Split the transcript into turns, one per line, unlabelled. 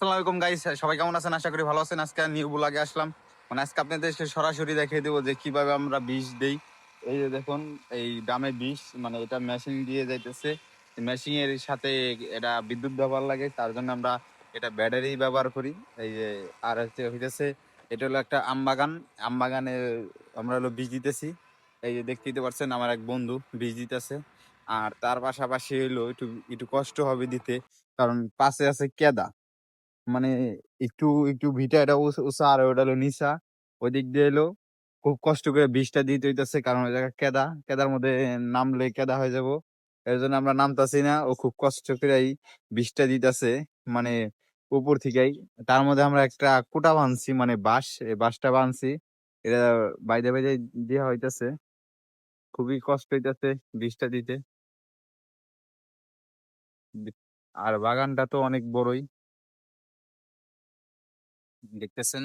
আসসালামু আলাইকুম গাইস সবাই কেমন আছেন? আশা করি ভালো আছেন। আজকে নিউ ব্লগে আসলাম। মানে আজকে আপনাদেরকে সরাসরি দেখিয়ে দেবো যে কীভাবে আমরা বিষ দেই। এই যে দেখুন, এই ডামে বিষ মানে এটা মেশিন দিয়ে যাইতেছে। মেশিনের সাথে এটা বিদ্যুৎ ব্যবহার লাগে, তার জন্য আমরা এটা ব্যাটারি ব্যবহার করি। এই যে আর হচ্ছে হইতেছে, এটা হলো একটা আম বাগান। আম বাগানে আমরা হলো বীজ দিতেছি। এই যে দেখতে দেখতেই পারছেন আমার এক বন্ধু বীজ দিতেছে। আর তার পাশাপাশি হইল একটু একটু কষ্ট হবে দিতে, কারণ পাশে আছে কেদা। মানে একটু একটু ভিটা এটা উঁচা আর ওটা হলো নিচা। ওই দিক দিয়ে এলো। খুব কষ্ট করে বীজটা দিতে হইতেছে কারণ ওই জায়গায় কেদা। কেদার মধ্যে নামলে কেদা হয়ে যাব। এর জন্য আমরা নামতাছি না। ও খুব কষ্ট করে এই বীজটা দিতেছে। মানে উপর থেকেই। তার মধ্যে আমরা একটা কুটা বানছি মানে বাঁশ। এই বাঁশটা বানছি। এটা বাইরে বাইরে দেওয়া হইতেছে। খুবই কষ্ট হইতেছে বীজটা দিতে। আর বাগানটা তো অনেক বড়ই। দেখতেছেন